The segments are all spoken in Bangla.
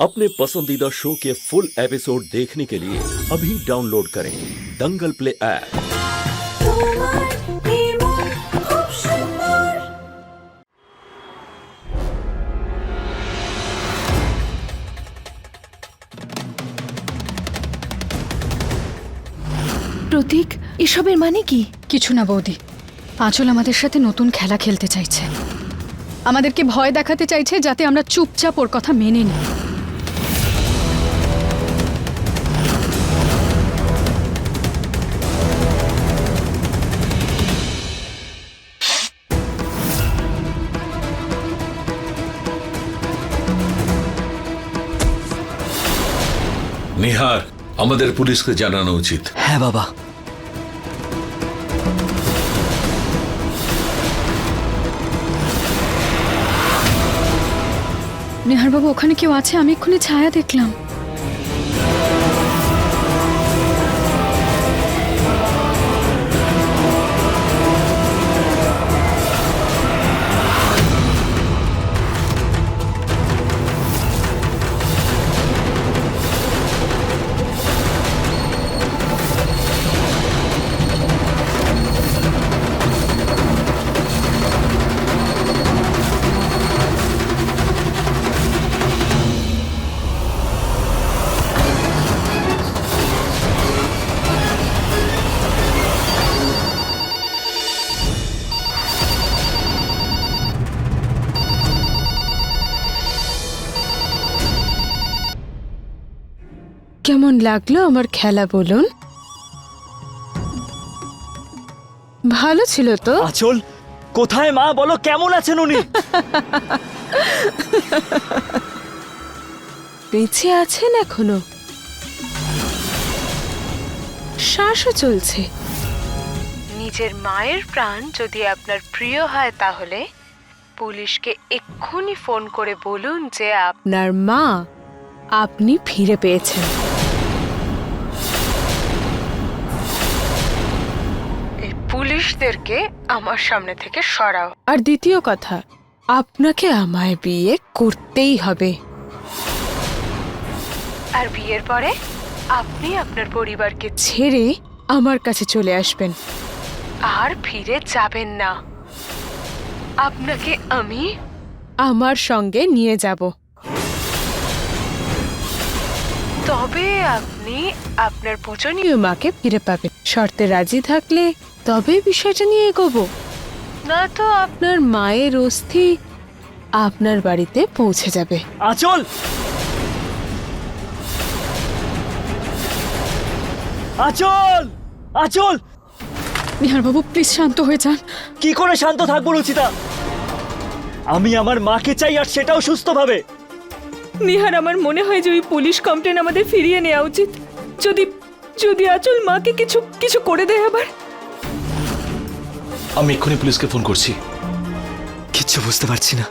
अपने पसंदीदा शो के फुल एपिसोड देखने के लिए अभी डाउनलोड करें दंगल प्ले ऐप তোমার নির্মল খুব সুন্দর প্রতীক এসবের মানে কি কিছু না বৌদি আঁচল আমাদের সাথে নতুন খেলা খেলতে চাইছে আমাদেরকে ভয় দেখাতে চাইছে যাতে আমরা চুপচাপ ওর কথা মেনে নিই নিহার আমাদের পুলিশকে জানানো উচিত। হ্যাঁ বাবা। নেহারবাবু ওখানে কেউ আছে? আমি এক্ষুনি ছায়া দেখলাম। কেমন লাগল আমার খেলা বলুন? ভালো ছিল তো। আচল কোথায় মা বলো কেমন আছেন উনি? বেঁচে আছেন এখনও। শ্বাসও চলছে। নিজের মায়ের প্রাণ যদি আপনার প্রিয় হয় তাহলে পুলিশকে এক্ষুনি ফোন করে বলুন যে আপনার মা আপনি ফিরে পেয়েছেন। পুলিশদেরকে আমার সামনে থেকে সরাও। আর দ্বিতীয় কথা আপনাকে আমায় বিয়ে করতেই হবে। আর বিয়ের পরে আপনি আপনার পরিবারকে ছেড়ে আমার কাছে চলে আসবেন। আর ফিরে যাবেন না। আপনাকে আমি আমার সঙ্গে নিয়ে যাব। তবে আপনি আপনার পূজনীয় মাকে ফিরে পাবেন। শর্তে রাজি থাকলে তবে বিষয়টা নিয়ে এগোবো। না তো আপনার মায়ের অস্থি আপনার বাড়িতে পৌঁছে যাবে। আচল আচল আচল নেহারবাবু প্লিজ শান্ত হয়ে যান। কি করে শান্ত থাকব রুচিতা? আমি আমার মাকে চাই আর সেটাও সুস্থভাবে। নিহার আমার মনে হয় যে ওই পুলিশ কমপ্লেন আমাদের ফিরিয়ে নেওয়া উচিত। যদি যদি আচল মাকে কিছু কিছু করে দেয় আবার। আমি এক্ষুনি পুলিশকে ফোন করছি। কিচ্ছু বুঝতে পারছি না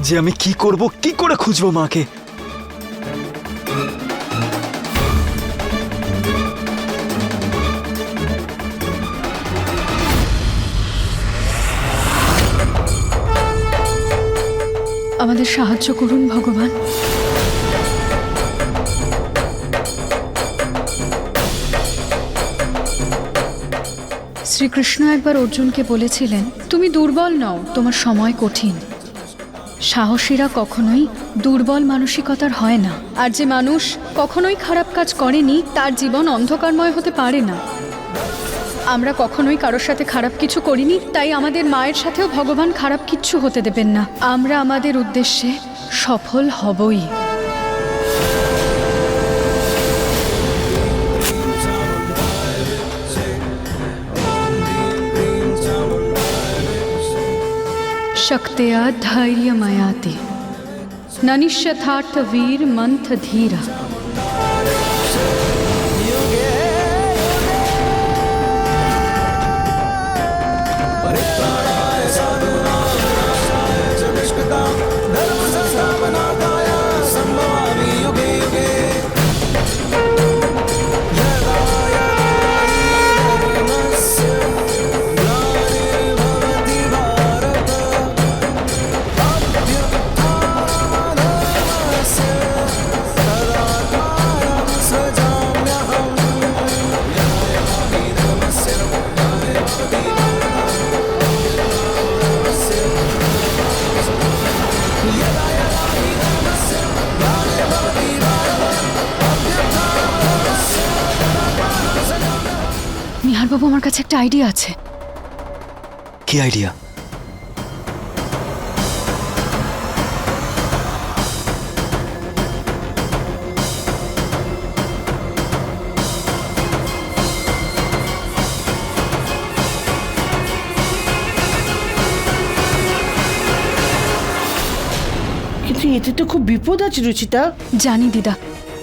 যে আমি কি করব কি করে খুঁজবো মাকে? আমাদের সাহায্য করুন ভগবান। শ্রীকৃষ্ণ একবার অর্জুনকে বলেছিলেন, তুমি দুর্বল নও, তোমার সময় কঠিন। সাহসীরা কখনোই দুর্বল মানসিকতার হয় না। আর যে মানুষ কখনোই খারাপ কাজ করেনি, তার জীবন অন্ধকারময় হতে পারে না। আমরা কখনোই কারোর সাথে খারাপ কিছু করিনি, তাই আমাদের মায়ের সাথেও ভগবান খারাপ কিচ্ছু হতে দেবেন না। আমরা আমাদের উদ্দেশ্যে সফল হবই। शक्त्या धैर्यमयाति। न निश्चथार्थ वीर मंथ धीरा। কাছে একটা আইডিয়া আছে। কি আইডিয়া কিন্তু এতে তো খুব বিপদ আছে রুচিতা। জানি দিদা।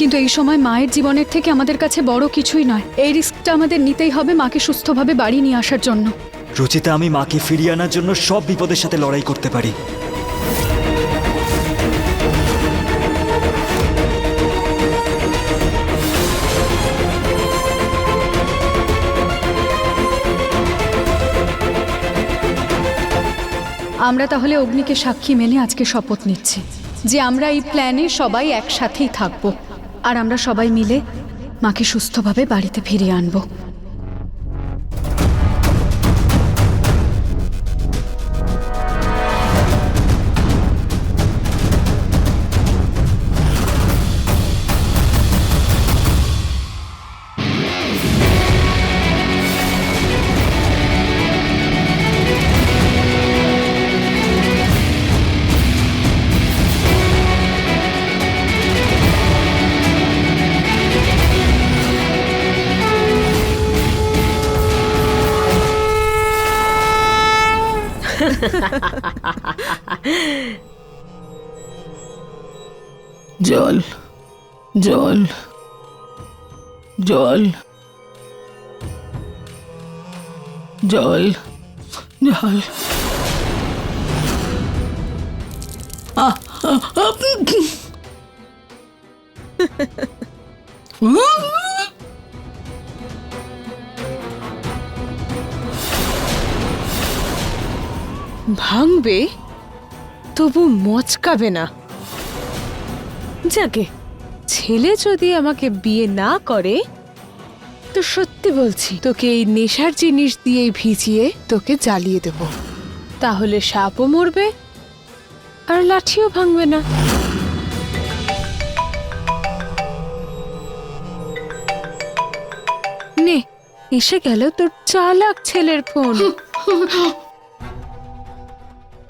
কিন্তু এই সময় মায়ের জীবনের থেকে আমাদের কাছে বড় কিছুই নয়। এই রিস্কটা আমাদের নিতেই হবে মাকে সুস্থভাবে বাড়ি নিয়ে আসার জন্য। রুচিতা আমি মাকে ফিরিয়ে আনার জন্য সব বিপদের সাথে লড়াই করতে পারি। আমরা তাহলে অগ্নিকে সাক্ষী মেনে আজকে শপথ নিচ্ছি। যে আমরা এই প্ল্যানে সবাই একসাথেই থাকব। আর আমরা সবাই মিলে মাকে সুস্থভাবে বাড়িতে ফিরিয়ে আনব। জল জল জল জল জল। আহ, ভাঙবে, তবু মচকাবে না। যাকে ছেলে যদি আমাকে বিয়ে না করে, তো সত্যি বলছি, তোকে এই নেশার জিনিস দিয়ে ভিজিয়ে তোকে জ্বালিয়ে দেব। তাহলে সাপও মরবে, আর লাঠিও ভাঙবে না। নে, এসে গেল তোর চালাক ছেলের ফোন।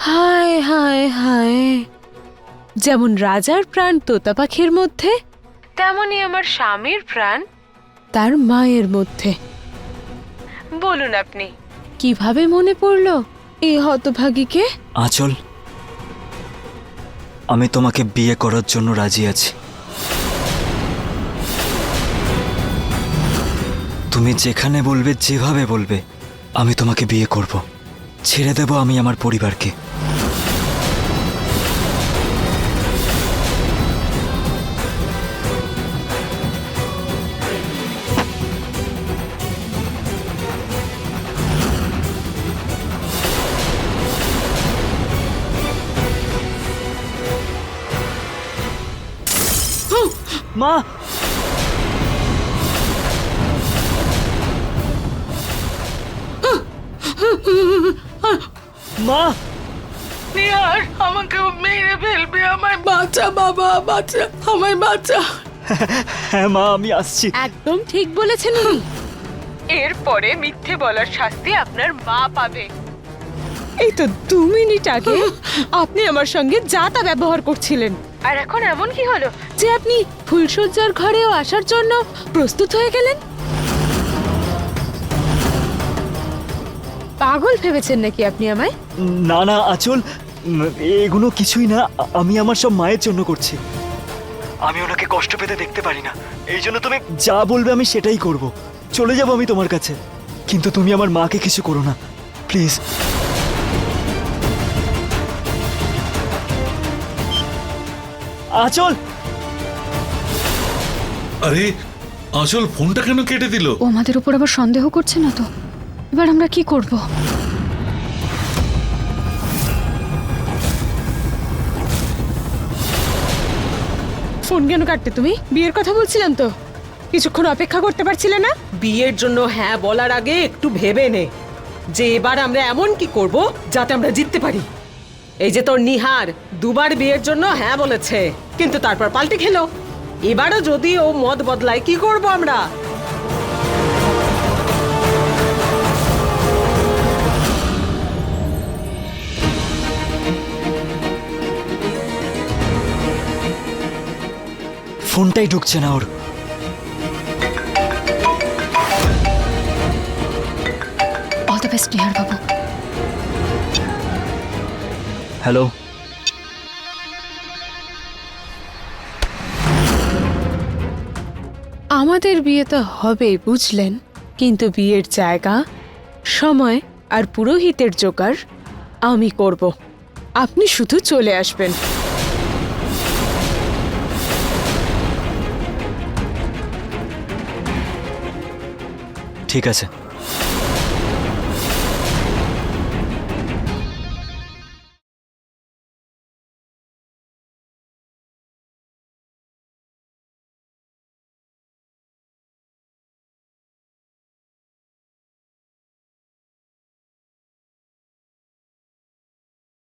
হায় হায় হায়। যেমন রাজার প্রাণ তোতা পাখির মধ্যে তেমনই আমার স্বামীর প্রাণ তার মায়ের মধ্যে। বলুন আপনি। কীভাবে মনে পড়ল এই হতভাগীকে? আঁচল আমি তোমাকে বিয়ে করার জন্য রাজি আছি। তুমি যেখানে বলবে যেভাবে বলবে আমি তোমাকে বিয়ে করব। ছেড়ে দেব আমি আমার পরিবারকে। মা। মা। আমাকে মেরে ফেলবে আমায় বাঁচা বাবা বাঁচা আমায় বাঁচা। হ্যাঁ মা আমি আসছি। একদম ঠিক বলেছেন উনি। এরপরে মিথ্যে বলার শাস্তি আপনার মা পাবে। এই তো দু মিনিট আগে আপনি আমার সঙ্গে যা তা ব্যবহার করছিলেন। আর এখন এমন কি হলো? যে আপনি ফুলসজ্জার ঘরেও আসার জন্য প্রস্তুত হয়ে গেলেন? পাগল ভেবেছেন নাকি আপনি আমায়? না না আচল এগুলো কিছুই না আমি আমার সব মায়ের জন্য করছি। আমি ওনাকে কষ্ট পেতে দেখতে পারি না। এই জন্য তুমি যা বলবে আমি সেটাই করব। চলে যাব আমি তোমার কাছে। কিন্তু তুমি আমার মাকে কিছু করো না। প্লিজ। আচল আরে আঁচল ফোনটা কেন কেটে দিল? ও আমাদের উপর আবার সন্দেহ করছে না তো? এবার আমরা কি করব? ফোন কেন কাটতে তুমি? বিয়ের কথা বলছিলাম তো। কিছুক্ষণ অপেক্ষা করতে পারছিলে না? বিয়ের জন্য হ্যাঁ বলার আগে একটু ভেবে নে। যে এবার আমরা এমন কি করব যাতে আমরা জিততে পারি? এই যে তোর নিহার দুবার বিয়ের জন্য হ্যাঁ বলেছে কিন্তু তারপর পাল্টে খেলো। এবারও যদি ও মদ বদলায় কি করব আমরা? ফোনটাই ঢুকছে না ওর। All the best Nihar Babu hello. আমাদের বিয়ে তো হবেই বুঝলেন? কিন্তু বিয়ের জায়গা সময় আর পুরোহিতের জোগাড় আমি করব। আপনি শুধু চলে আসবেন। ঠিক আছে।